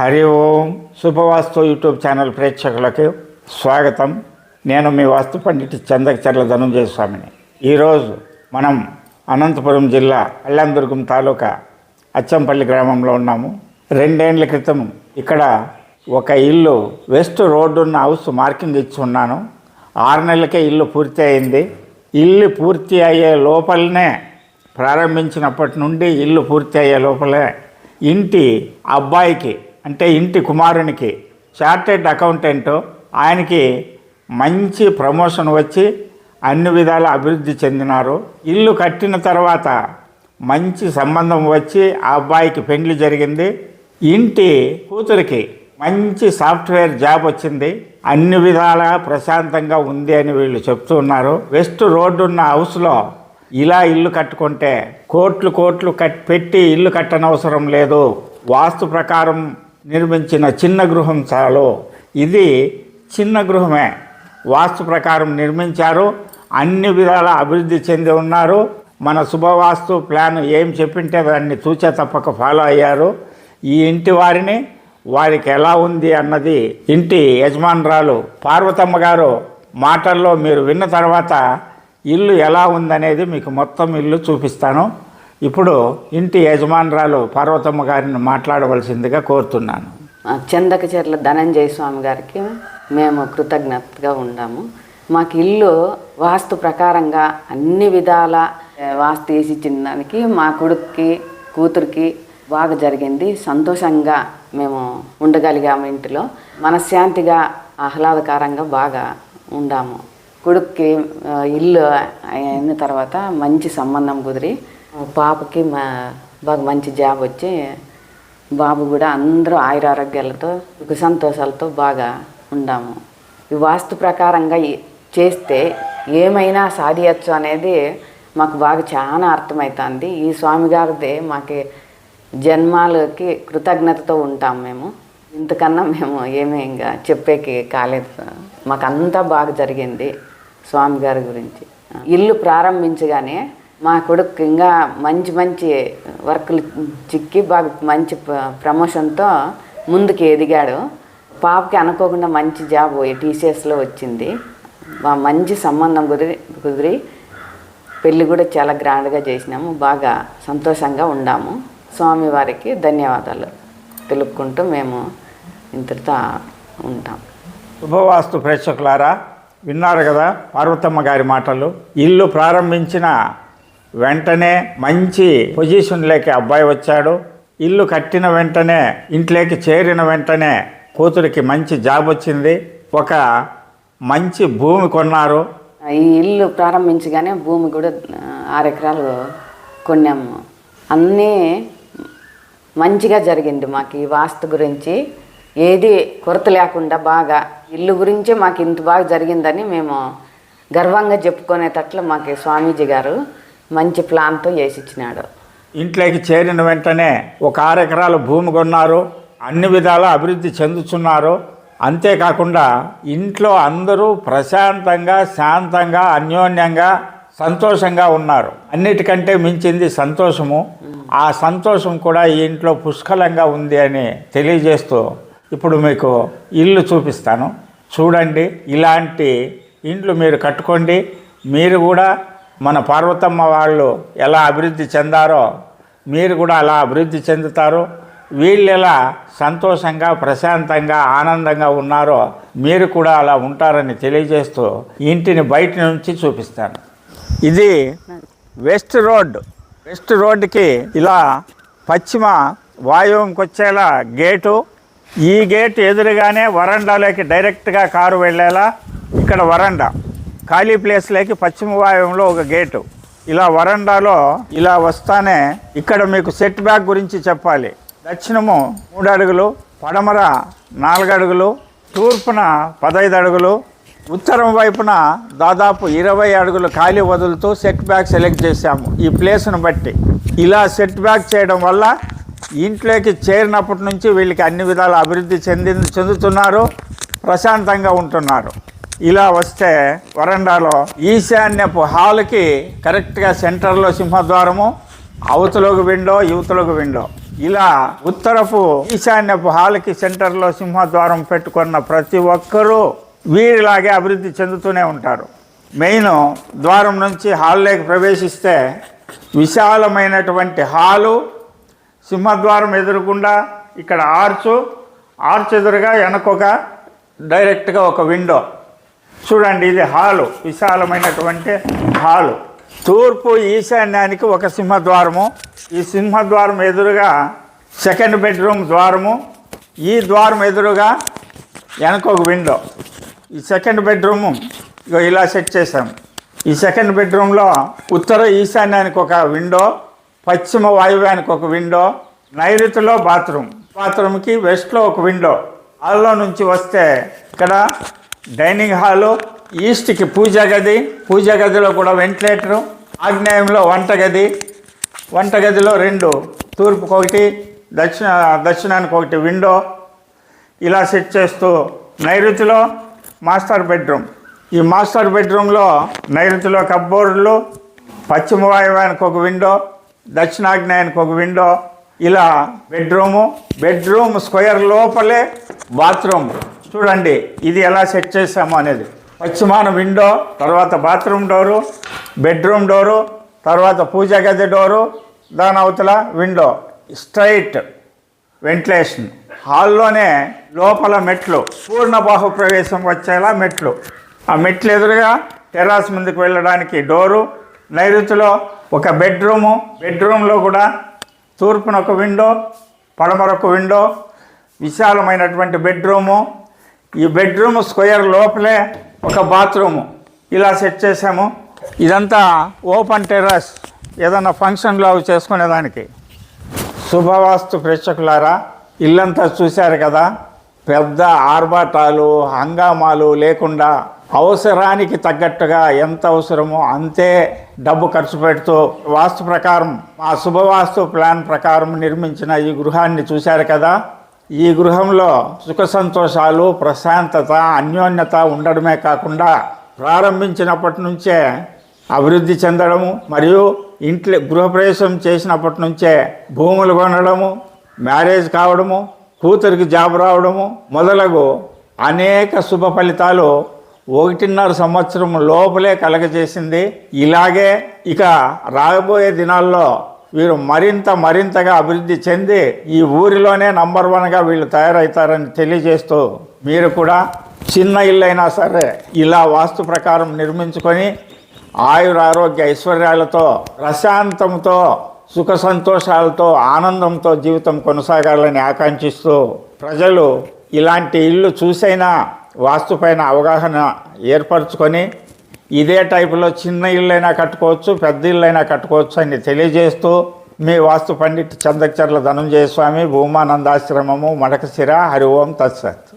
Hari Om శుభవాస్తు YouTube channel ప్రేక్షకులకు స్వాగతం. నేను మీ వాస్తు పండిట్ చందకచర్ల ధనుంజయ స్వామిని ఈరోజు మనం అనంతపురం జిల్లా అల్లందుర్గం తాలూకా అచ్చంపల్లి గ్రామంలో ఉన్నాము. రెండేండ్ల క్రితం ఇక్కడ ఒక ఇల్లు వెస్ట్ రోడ్డు ఉన్న హౌస్ మార్కింగ్ ఇచ్చి ఉన్నాను. ఆరు నెలలకే ఇల్లు పూర్తి అయింది. ఇల్లు పూర్తి అయ్యే లోపలనే ప్రారంభించినప్పటి నుండి ఇల్లు పూర్తి అయ్యే లోపలే ఇంటి అబ్బాయికి అంటే ఇంటి కుమారునికి చార్టెడ్ అకౌంటెంట్ ఆయనకి మంచి ప్రమోషన్ వచ్చి అన్ని విధాల అభివృద్ధి చెందినారు. ఇల్లు కట్టిన తర్వాత మంచి సంబంధం వచ్చి ఆ అబ్బాయికి పెండ్లి జరిగింది. ఇంటి కూతురికి మంచి సాఫ్ట్వేర్ జాబ్ వచ్చింది. అన్ని విధాలా ప్రశాంతంగా ఉంది అని వీళ్ళు చెప్తూ ఉన్నారు. వెస్ట్ రోడ్డు ఉన్న హౌస్లో ఇలా ఇల్లు కట్టుకుంటే కోట్లు కోట్లు కట్ పెట్టి ఇల్లు కట్టనవసరం లేదు. వాస్తు ప్రకారం నిర్మించిన చిన్న గృహం చాలు ఇది చిన్న గృహమే. వాస్తు ప్రకారం నిర్మించారు అన్ని విధాల అభివృద్ధి చెంది ఉన్నారు. మన శుభవాస్తు ప్లాన్ ఏం చెప్పింటే దాన్ని చూచే తప్పక ఫాలో అయ్యారు. ఈ ఇంటి వారిని వారికి ఎలా ఉంది అన్నది ఇంటి యజమానురాలు పార్వతమ్మ గారు మాటల్లో మీరు విన్న తర్వాత ఇల్లు ఎలా ఉందనేది మీకు మొత్తం ఇల్లు చూపిస్తాను. ఇప్పుడు ఇంటి యజమానురాలు పార్వతమ్మ గారిని మాట్లాడవలసిందిగా కోరుతున్నాను. ఆ ధనంజయ స్వామి గారికి మేము కృతజ్ఞతగా ఉన్నాము మాకు ఇల్లు వాస్తు ప్రకారంగా అన్ని విధాల వాస్తు వేసి ఇచ్చిన దానికి మా కొడుక్కి కూతురికి బాగా జరిగింది. సంతోషంగా మేము ఉండగలిగాము ఇంటిలో. మనశ్శాంతిగా ఆహ్లాదకరంగా బాగా ఉండాము. కొడుక్కి ఇల్లు అయిన తర్వాత మంచి సంబంధం కుదిరి పాపకి మా బాగా మంచి జాబ్ వచ్చి బాబు కూడా అందరూ ఆయురారోగ్యాలతో సుఖ సంతోషాలతో బాగా ఉండాము. ఈ వాస్తు ప్రకారంగా చేస్తే ఏమైనా సాధియచ్చు అనేది మాకు బాగా చాలా అర్థమవుతుంది ఈ స్వామి గారిదే మాకు జన్మాలకి కృతజ్ఞతతో ఉంటాం మేము. ఇంతకన్నా మేము ఏమీ ఇంకా చెప్పేకి కాలేదు. మాకు అంతా బాగా జరిగింది స్వామి గారి గురించి. ఇల్లు ప్రారంభించగానే మా కొడుకు ఇంకా మంచి మంచి వర్కులు చిక్కి బాగా మంచి ప్ర- ప్రమోషన్తో ముందుకు ఎదిగాడు. పాపకి అనుకోకుండా మంచి జాబ్ టీసీఎస్లో వచ్చింది. మా మంచి సంబంధం కుదిరి కుదిరి పెళ్ళి కూడా చాలా గ్రాండ్గా చేసినాము. బాగా సంతోషంగా ఉండాము. స్వామివారికి ధన్యవాదాలు తెలుపుకుంటూ మేము ఇంతటితో ఉంటాం. శుభవాస్తు ప్రేక్షకులారా విన్నారు కదా పార్వతమ్మ గారి మాటలు. ఇల్లు ప్రారంభించిన వెంటనే మంచి పొజిషన్లోకి అబ్బాయి వచ్చాడు. ఇల్లు కట్టిన వెంటనే ఇంట్లోకి చేరిన వెంటనే కూతురికి మంచి జాబ్ వచ్చింది. ఒక మంచి భూమి కొన్నారు. ఈ ఇల్లు ప్రారంభించగానే భూమి కూడా ఆరు ఎకరాలు కొన్నాము. అన్నీ మంచిగా జరిగింది మాకు ఈ వాస్తు గురించి. ఏది కొరత లేకుండా బాగా ఇల్లు గురించే మాకు ఇంత బాగా జరిగిందని మేము గర్వంగా చెప్పుకునేటట్లు మాకు స్వామీజీ గారు మంచి ప్లాన్తో చేసిచ్చినాడు. ఇంట్లోకి చేరిన వెంటనే ఒక ఆరు ఎకరాల భూమి కొన్నారు అన్ని విధాల అభివృద్ధి చెందుతున్నారు అంతేకాకుండా ఇంట్లో అందరూ ప్రశాంతంగా శాంతంగా అన్యోన్యంగా సంతోషంగా ఉన్నారు. అన్నిటికంటే మించింది సంతోషము. ఆ సంతోషం కూడా ఈ ఇంట్లో పుష్కలంగా ఉంది అని తెలియజేస్తూ ఇప్పుడు మీకు ఇల్లు చూపిస్తాను. చూడండి ఇలాంటి ఇండ్లు మీరు కట్టుకోండి. మీరు కూడా మన పార్వతమ్మ వాళ్ళు ఎలా అభివృద్ధి చెందారో మీరు కూడా అలా అభివృద్ధి చెందుతారు. వీళ్ళు ఎలా సంతోషంగా ప్రశాంతంగా ఆనందంగా ఉన్నారో మీరు కూడా అలా ఉంటారని తెలియజేస్తూ ఇంటిని బయట నుంచి చూపిస్తాను. ఇది వెస్ట్ రోడ్. వెస్ట్ రోడ్డుకి ఇలా పశ్చిమ వాయువంకి వచ్చేలా గేటు. ఈ గేట్ ఎదురుగానే వరండాలోకి డైరెక్ట్గా కారు వెళ్ళేలా ఇక్కడ వరండా. ఖాళీ ప్లేస్లోకి పశ్చిమ వాయువంలో ఒక గేటు. ఇలా వరండాలో ఇలా వస్తానే ఇక్కడ మీకు సెట్ బ్యాక్ గురించి చెప్పాలి. దక్షిణము మూడు అడుగులు పడమర నాలుగు అడుగులు తూర్పున పదహైదు అడుగులు ఉత్తరం వైపున దాదాపు ఇరవై అడుగులు ఖాళీ వదులుతూ సెట్ బ్యాక్ సెలెక్ట్ చేశాము ఈ ప్లేస్ను బట్టి. ఇలా సెట్ బ్యాక్ చేయడం వల్ల ఇంట్లోకి చేరినప్పటి నుంచి వీళ్ళకి అన్ని విధాల అభివృద్ధి చెంది చెందుతున్నారు ప్రశాంతంగా ఉంటున్నారు. ఇలా వస్తే వరండాలో ఈశాన్యపు హాల్కి కరెక్ట్గా సెంటర్లో సింహద్వారము అవతలకు విండో యువతలకు విండో. ఇలా ఉత్తరపు ఈశాన్యపు హాల్కి సెంటర్లో సింహద్వారం పెట్టుకున్న ప్రతి ఒక్కరూ వీరిలాగే అభివృద్ధి చెందుతూనే ఉంటారు. మెయిన్ ద్వారం నుంచి హాల్లోకి ప్రవేశిస్తే విశాలమైనటువంటి హాలు సింహద్వారం ఎదురుకుండా ఇక్కడ ఆర్చు ఆర్చ్ ఎదురుగా వెనకొక డైరెక్ట్గా ఒక విండో. చూడండి ఇది హాలు. విశాలమైనటువంటి హాలు. తూర్పు ఈశాన్యానికి ఒక సింహద్వారము. ఈ సింహద్వారం ఎదురుగా సెకండ్ బెడ్రూమ్ ద్వారము. ఈ ద్వారం ఎదురుగా వెనక ఒక విండో. ఈ సెకండ్ బెడ్రూము ఇగో ఇలా సెట్ చేసాం ఈ సెకండ్ బెడ్రూమ్లో ఉత్తర ఈశాన్యానికి ఒక విండో పశ్చిమ వాయువ్యానికి ఒక విండో నైరుతిలో బాత్రూమ్. బాత్రూమ్కి వెస్ట్లో ఒక విండో. హాల్లో నుంచి వస్తే ఇక్కడ డైనింగ్ హాలు ఈస్ట్కి పూజా గది పూజా గదిలో కూడా వెంటిలేటరు ఆగ్నేయంలో వంటగది వంటగదిలో రెండు తూర్పుకి ఒకటి దక్షిణ దక్షిణానికి ఒకటి విండో. ఇలా సెట్ చేస్తూ నైరుతిలో మాస్టర్ బెడ్రూమ్. ఈ మాస్టర్ బెడ్రూమ్లో నైరుతిలో కబ్బోర్డులు పశ్చిమ వాయువానికి ఒక విండో దక్షిణాగ్నేయానికి ఒక విండో. ఇలా బెడ్రూము బెడ్రూమ్ స్క్వేర్ లోపలే బాత్రూమ్. చూడండి ఇది ఎలా సెట్ చేసాము అనేది. పశ్చిమాన విండో తర్వాత బాత్రూమ్ డోరు బెడ్రూమ్ డోరు తర్వాత పూజా గది డోరు దాని అవతల విండో. Straight ventilation. హాల్లోనే లోపల మెట్లు పూర్ణ బాహు ప్రవేశం వచ్చేలా మెట్లు. ఆ మెట్లు ఎదురుగా టెరాస్ ముందుకు వెళ్ళడానికి డోరు నైరుతిలో ఒక బెడ్రూము బెడ్రూమ్లో కూడా తూర్పున ఒక విండో పడమర ఒక విండో విశాలమైనటువంటి బెడ్రూము ఈ బెడ్రూమ్ స్క్వేర్ లోపలే ఒక బాత్రూము ఇలా సెట్ చేసాము ఇదంతా ఓపెన్ టెర్రస్ ఏదన్నా ఫంక్షన్లో అవి చేసుకునేదానికి. శుభవాస్తు ప్రేక్షకులారా ఇల్లంతా చూశారు కదా? పెద్ద ఆర్భాటాలు హంగామాలు లేకుండా అవసరానికి తగ్గట్టుగా ఎంత అవసరమో అంతే డబ్బు ఖర్చు పెడుతూ వాస్తు ప్రకారం ఆ శుభవాస్తు ప్లాన్ ప్రకారం నిర్మించిన ఈ గృహాన్ని చూశారు కదా? ఈ గృహంలో సుఖ సంతోషాలు ప్రశాంతత అన్యోన్యత ఉండడమే కాకుండా ప్రారంభించినప్పటి నుంచే అభివృద్ధి చెందడము మరియు ఇంట్లో గృహప్రవేశం చేసినప్పటి నుంచే భూములు కొనడము మ్యారేజ్ కావడము కూతురికి జాబ్ రావడము మొదలగు అనేక శుభ ఫలితాలు ఒకటిన్నర సంవత్సరం లోపలే కలగజేసింది. ఇలాగే ఇక రాబోయే దినాల్లో వీరు మరింత మరింతగా అభివృద్ధి చెంది ఈ ఊరిలోనే నంబర్ వన్గా వీళ్ళు తయారవుతారని తెలియజేస్తూ మీరు కూడా చిన్న ఇల్లు అయినా సరే ఇలా వాస్తు ప్రకారం నిర్మించుకొని ఆయుర ఆరోగ్య ఐశ్వర్యాలతో ప్రశాంతంతో సుఖ సంతోషాలతో ఆనందంతో జీవితం కొనసాగాలని ఆకాంక్షిస్తూ ప్రజలు ఇలాంటి ఇల్లు చూసైనా వాస్తుపైన అవగాహన ఏర్పరచుకొని ఇదే టైపులో చిన్న ఇళ్ళైనా కట్టుకోవచ్చు పెద్ద ఇళ్ళైనా కట్టుకోవచ్చు అని తెలియజేస్తూ మీ వాస్తు పండిట్ చందక్చర్ల ధనుంజయ స్వామి భూమానందాశ్రమము మడకశిర. హరి ఓం తత్సత్.